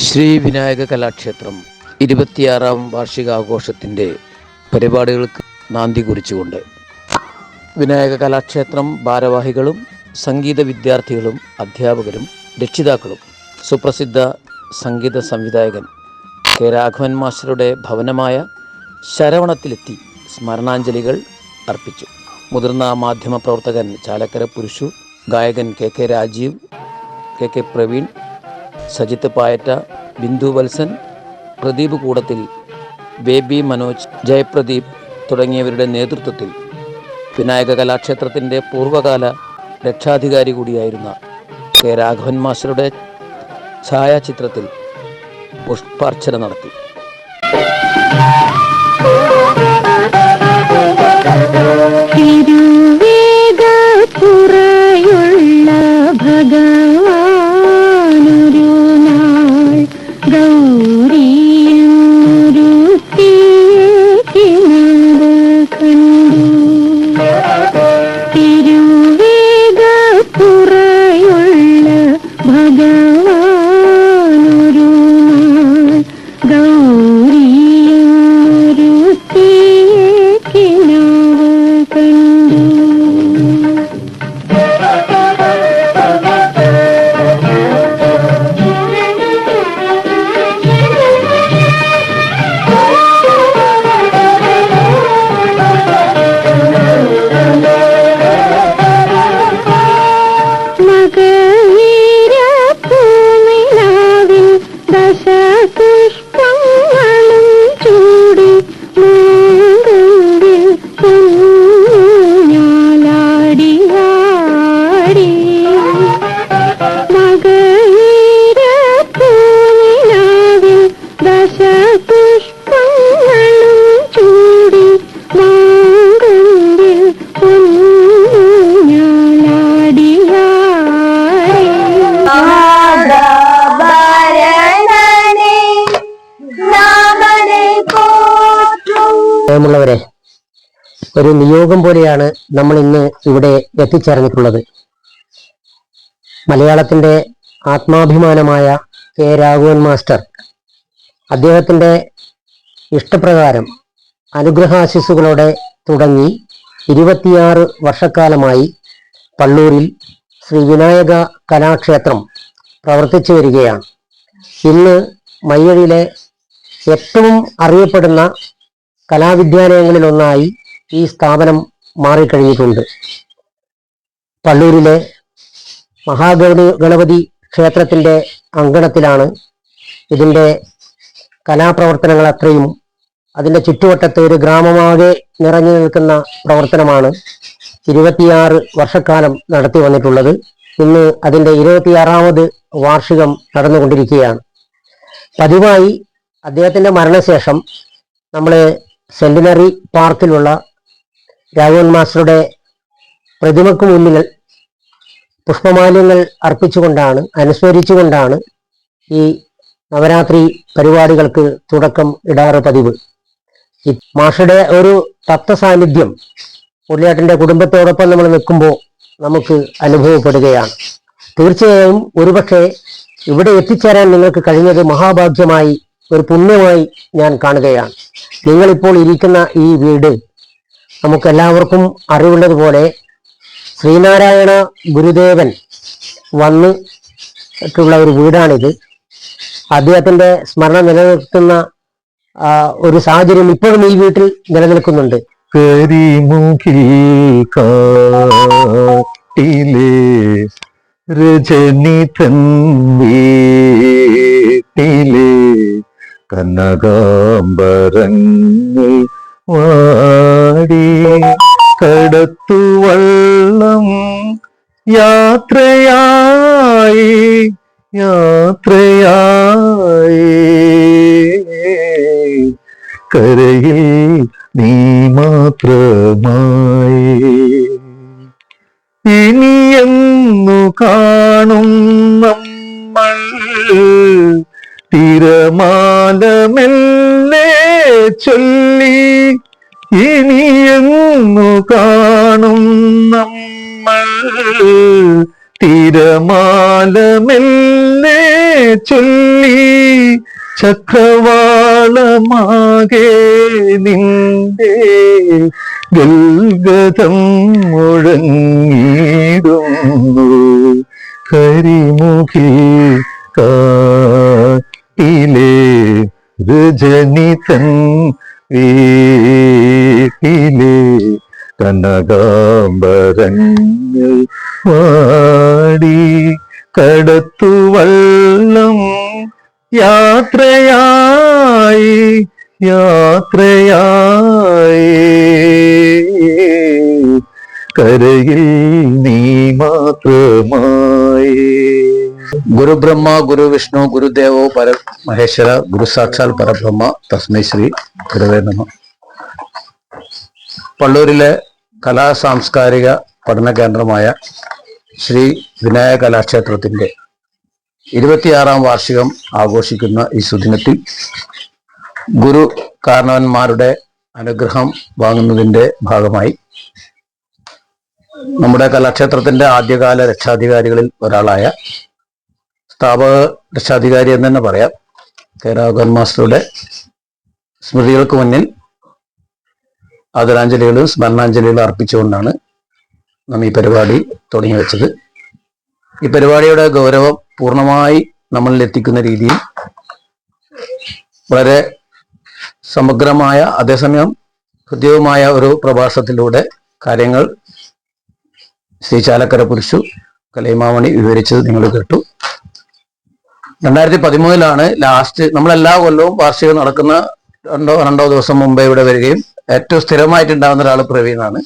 ശ്രീ വിനായക കലാക്ഷേത്രം ഇരുപത്തിയാറാം വാർഷികാഘോഷത്തിന്റെ പരിപാടികൾക്ക് നാന്ദി കുറിച്ചുകൊണ്ട് വിനായക കലാക്ഷേത്രം ഭാരവാഹികളും സംഗീത വിദ്യാർത്ഥികളും അധ്യാപകരും രക്ഷിതാക്കളും സുപ്രസിദ്ധ സംഗീത സംവിധായകൻ കെ രാഘവൻ മാസ്റ്ററുടെ ഭവനമായ ശരവണത്തിലെത്തി സ്മരണാഞ്ജലികൾ അർപ്പിച്ചു. മുതിർന്ന മാധ്യമ പ്രവർത്തകൻ ചാലക്കര പുരുഷു ഗായകൻ K K Rajeev K K Praveen Sajith Payatta Bindu Valsan Pradeep Koodathil Baby Manoj Jayapradeep തുടങ്ങിയവരുടെ നേതൃത്വത്തിൽ വിനായക കലാക്ഷേത്രത്തിന്റെ പൂർവകാല രക്ഷാധികാരി കൂടിയായിരുന്ന കെ രാഘവൻ മാസ്റ്ററുടെ ഛായാചിത്രത്തിൽ പുഷ്പാർച്ചന നടത്തി. ഒരു നിയോഗം പോലെയാണ് നമ്മൾ ഇന്ന് ഇവിടെ എത്തിച്ചേർന്നിട്ടുള്ളത്. മലയാളത്തിന്റെ ആത്മാഭിമാനമായ കെ രാഘവൻ മാസ്റ്റർ അദ്ദേഹത്തിന്റെ ഇഷ്ടപ്രകാരം അനുഗ്രഹാശിസുകളോടെ തുടങ്ങി ഇരുപത്തിയാറ് വർഷക്കാലമായി പള്ളൂരിൽ ശ്രീ വിനായക കലാക്ഷേത്രം പ്രവർത്തിച്ചു വരികയാണ്. ഇന്ന് മയ്യഴിയിലെ ഏറ്റവും അറിയപ്പെടുന്ന കലാവിദ്യാലയങ്ങളിലൊന്നായി ഈ സ്ഥാപനം മാറിക്കഴിഞ്ഞിട്ടുണ്ട്. പള്ളൂരിലെ മഹാഗണ ഗണപതി ക്ഷേത്രത്തിന്റെ അങ്കണത്തിലാണ് ഇതിന്റെ കലാപ്രവർത്തനങ്ങൾ അത്രയും അതിന്റെ ചുറ്റുവട്ടത്ത് ഒരു ഗ്രാമമാകെ നിറഞ്ഞു നിൽക്കുന്ന പ്രവർത്തനമാണ് ഇരുപത്തിയാറ് വർഷക്കാലം നടത്തി വന്നിട്ടുള്ളത്. ഇന്ന് അതിന്റെ ഇരുപത്തിയാറാമത് വാർഷികം നടന്നുകൊണ്ടിരിക്കുകയാണ്. പതിവായി അദ്ദേഹത്തിന്റെ മരണശേഷം നമ്മൾ സെന്റിനറി പാർക്കിലുള്ള രാഘവൻ മാസ്റ്ററുടെ പ്രതിമക്ക് മുന്നിൽ പുഷ്പമാല്യങ്ങൾ അർപ്പിച്ചുകൊണ്ടാണ് അനുസ്മരിച്ചുകൊണ്ടാണ് ഈ നവരാത്രി പരിപാടികൾക്ക് തുടക്കം ഇടാറ് പതിവ്. മാഷയുടെ ഒരു തത്വ സാന്നിധ്യം പുള്ളിയാട്ടിന്റെ കുടുംബത്തോടൊപ്പം നമ്മൾ നിൽക്കുമ്പോൾ നമുക്ക് അനുഭവപ്പെടുകയാണ്. തീർച്ചയായും ഒരുപക്ഷെ ഇവിടെ എത്തിച്ചേരാൻ നിങ്ങൾക്ക് കഴിഞ്ഞത് മഹാഭാഗ്യമായി ഒരു പുണ്യമായി ഞാൻ കാണുകയാണ്. നിങ്ങളിപ്പോൾ ഇരിക്കുന്ന ഈ വീട് നമുക്കെല്ലാവർക്കും അറിവുള്ളതുപോലെ ശ്രീനാരായണ ഗുരുദേവൻ വന്ന്ട്ടുള്ള ഒരു വീടാണിത്. അദ്ദേഹത്തിന്റെ സ്മരണ നിലനിർത്തുന്ന ഒരു സാഹചര്യം ഇപ്പോഴും ഈ വീട്ടിൽ നിലനിൽക്കുന്നുണ്ട്. രജനി കനകാംബരങ്ങൾ വാടി കടത്തുവള്ളം യാത്രയായി യാത്രയായി. കരയിൽ നീ മാത്രമായി. ഇനിയെന്നു കാണും തിരമാലമെന്നെ ചൊല്ലി ചക്രവാളമാകെ നിന്റെ ഗൽഗതം മുഴങ്ങിടുന്നു കരിമുഖി കാട്ടിലെ രജനിതൻ വീട്ടിലെ കനകാംബരങ്ങൾ വാടി കടത്തുവള്ളം യാത്രയായി യാത്രയായി. കരയിൽ നീ മാത്രമായി. ഗുരുബ്രഹ്മ ഗുരു വിഷ്ണു ഗുരുദേവോ പര മഹേശ്വര ഗുരു സാക്ഷാൽ പരബ്രഹ്മ തസ്മൈ ശ്രീ ഗുരുവേ നമ. പള്ളൂരിലെ കലാ സാംസ്കാരിക പഠന കേന്ദ്രമായ ശ്രീ വിനായക കലാക്ഷേത്രത്തിന്റെ ഇരുപത്തിയാറാം വാർഷികം ആഘോഷിക്കുന്ന ഈ സുദിനത്തിൽ ഗുരു കാരണവന്മാരുടെ അനുഗ്രഹം വാങ്ങുന്നതിന്റെ ഭാഗമായി നമ്മുടെ കലാക്ഷേത്രത്തിന്റെ ആദ്യകാല രക്ഷാധികാരികളിൽ ഒരാളായ സ്ഥാപക രക്ഷാധികാരി എന്ന് തന്നെ പറയാം. കേരള മാസ്റ്ററുടെ സ്മൃതികൾക്ക് മുന്നിൽ ആദരാഞ്ജലികളും സ്മരണാഞ്ജലികളും അർപ്പിച്ചുകൊണ്ടാണ് നാം ഈ പരിപാടി തുടങ്ങി വെച്ചത്. ഈ പരിപാടിയുടെ ഗൗരവം പൂർണമായി നമ്മളിൽ എത്തിക്കുന്ന രീതിയിൽ വളരെ സമഗ്രമായ അതേസമയം ഹൃദ്യവുമായ ഒരു പ്രഭാഷണത്തിലൂടെ കാര്യങ്ങൾ ശ്രീ ചാലക്കര പുരുഷു കലൈമാമണി വിവരിച്ചത് നിങ്ങൾ കേട്ടു. രണ്ടായിരത്തി പതിമൂന്നിലാണ് ലാസ്റ്റ് നമ്മളെല്ലാ കൊല്ലവും വാർഷികം നടക്കുന്ന രണ്ടോ രണ്ടോ ദിവസം മുമ്പേ ഇവിടെ വരികയും ഏറ്റവും സ്ഥിരമായിട്ടുണ്ടാകുന്ന ഒരാൾ പ്രവീണാണ്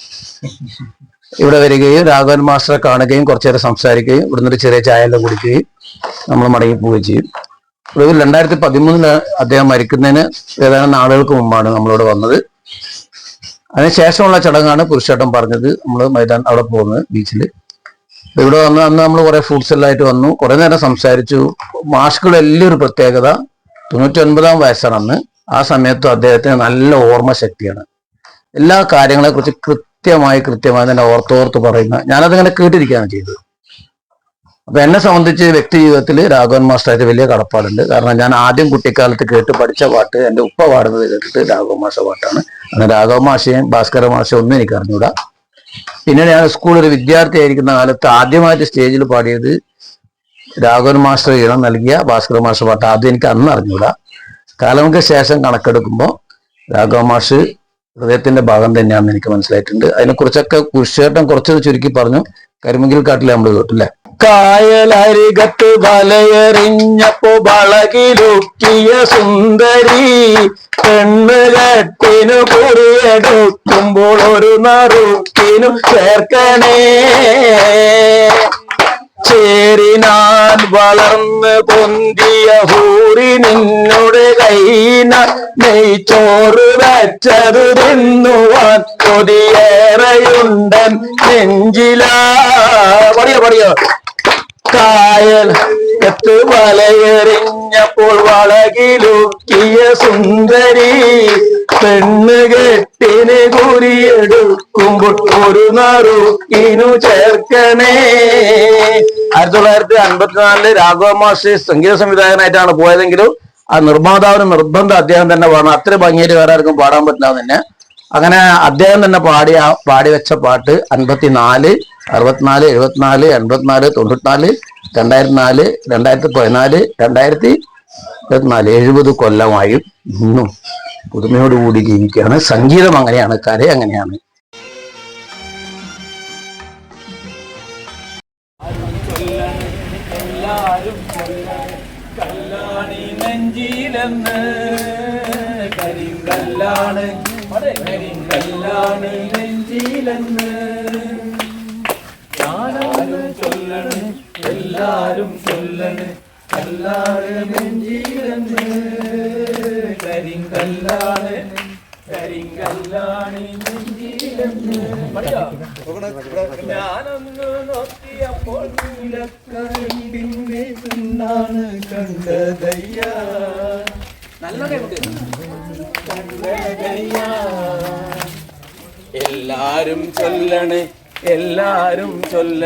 ഇവിടെ വരികയും രാഘവൻ മാസ്റ്ററെ കാണുകയും കുറച്ചു നേരം സംസാരിക്കുകയും ഇവിടുന്ന് ഒരു ചെറിയ ചായ എല്ലാം കുടിക്കുകയും നമ്മൾ മടങ്ങി പോവുകയും ചെയ്യും. ഒടുവിൽ രണ്ടായിരത്തി പതിമൂന്നിൽ അദ്ദേഹം മരിക്കുന്നതിന് ഏതാനും നാളുകൾക്ക് മുമ്പാണ് നമ്മളിവിടെ വന്നത്. അതിനുശേഷമുള്ള ചടങ്ങാണ് പുരുഷേട്ടൻ പറഞ്ഞത്. നമ്മൾ മൈതാൻ അവിടെ പോകുന്നത് ബീച്ചിൽ ഇവിടെ വന്ന് അന്ന് നമ്മൾ കുറെ ഫ്രൂട്ട്സ് എല്ലാം ആയിട്ട് വന്നു. കുറെ നേരം സംസാരിച്ചു. മാഷ്കളുടെ വലിയൊരു പ്രത്യേകത തൊണ്ണൂറ്റി ഒൻപതാം വയസ്സാണ് അന്ന്. ആ സമയത്തും അദ്ദേഹത്തിന് നല്ല ഓർമ്മശക്തിയാണ് എല്ലാ കാര്യങ്ങളെ കുറിച്ച് കൃത്യമായി കൃത്യമായി തന്നെ ഓർത്തോർത്ത് പറയുന്ന ഞാനതിങ്ങനെ കേട്ടിരിക്കുകയാണ് ചെയ്തത്. അപ്പൊ എന്നെ സംബന്ധിച്ച് വ്യക്തി ജീവിതത്തിൽ രാഘവൻ മാസ്റ്ററായിട്ട് വലിയ കടപ്പാടുണ്ട്. കാരണം ഞാൻ ആദ്യം കുട്ടിക്കാലത്ത് കേട്ട് പഠിച്ച പാട്ട് എന്റെ ഉപ്പ പാടുന്നത് കേട്ടിട്ട് രാഘവ മാഷ പാട്ടാണ്. അങ്ങനെ രാഘവ മാഷയും ഭാസ്കര മാഷയും ഒന്നും എനിക്ക് അറിഞ്ഞൂടാ. പിന്നെ ഞാൻ സ്കൂളിൽ ഒരു വിദ്യാർത്ഥി ആയിരിക്കുന്ന കാലത്ത് ആദ്യമായിട്ട് സ്റ്റേജിൽ പാടിയത് രാഘവൻ മാസ്റ്റർ ഈണം നൽകിയ ഭാസ്കര മാഷ പാട്ട്. ആദ്യം എനിക്ക് അന്ന് അറിഞ്ഞൂടാ. കാലങ്ങൾക്ക് ശേഷം കണക്കെടുക്കുമ്പോൾ രാഘവ മാഷ് ഹൃദയത്തിന്റെ ഭാഗം തന്നെയാണെന്ന് എനിക്ക് മനസ്സിലായിട്ടുണ്ട്. അതിനെക്കുറിച്ചൊക്കെ കുരിശേട്ടൻ കുറച്ചത് ചുരുക്കി പറഞ്ഞു. കരിമുകിൽ കാട്ടിൽ നമ്മൾ കേട്ടില്ലേ? കായലരികത്ത് വലയെറിഞ്ഞപ്പോ വളകിലൊക്കിയ സുന്ദരി പെണ്ണുകട്ടിനു കുറിയെടുക്കുമ്പോൾ ഒരു നറുക്കിനു ചേർക്കണേ. ചേരിനാൻ വളർന്ന് പൊന്തിയ ഹൂറി നിന്നോട് കൈന നെയ്ച്ചോറ് വെച്ചത് തിന്നുവാൻ കൊതിയേറെയുണ്ടൻ നെഞ്ചില. പടിയോ പടിയോ. കായൽ എത്ത് വലയെറിഞ്ഞപ്പോൾ വളകിലുക്കിയ സുന്ദരി പെണ്ണ് കെട്ടിന് കുരിയെടുക്കുമ്പോൾ ഒരു നറുക്കിനു ചേർക്കണേ. ആയിരത്തി തൊള്ളായിരത്തി അൻപത്തിനാലിൽ രാഘവ മാഷി സംഗീത സംവിധായകനായിട്ടാണ് പോയതെങ്കിലും ആ നിർമ്മാതാവിന് നിർബന്ധം അദ്ദേഹം തന്നെ പാടണം. അത്ര ഭംഗിയായിട്ട് വേറെ ആർക്കും പാടാൻ പറ്റില്ല തന്നെ. അങ്ങനെ അദ്ദേഹം തന്നെ പാടിയ പാടി വെച്ച പാട്ട് അൻപത്തിനാല് അറുപത്തിനാല് എഴുപത്തിനാല് എൺപത്തിനാല് തൊണ്ണൂറ്റിനാല് രണ്ടായിരത്തി നാല് രണ്ടായിരത്തി പതിനാല് രണ്ടായിരത്തി ഇരുപത്തിനാല് എഴുപത് കൊല്ലമായും ഇന്നും പുതുമയോടുകൂടി ജീവിക്കുകയാണ്. സംഗീതം അങ്ങനെയാണ് കര അങ്ങനെയാണ്. നെഞ്ചിലെന്ന് കരിങ്കല്ലാണ്. കരിങ്കല്ലാണ് നെഞ്ചിലെന്ന്. ഞാനാരും ചൊല്ലണ് എല്ലാരും ചൊല്ലണ് കല്ലാണ് നെഞ്ചിലെന്ന്. കരിങ്കല്ലാണ് കരിങ്കല്ലാണ് നെഞ്ചിലെന്ന് ഞാനൊന്ന് നോക്കിയപ്പോൾ നീലക്കരണ്ടിന്റെ പിന്നാണ് കണ്ടതയ്യ. കണ്ടതയ്യ. എല്ലാരും ചൊല്ലണേ എല്ലാരും ചൊല്ല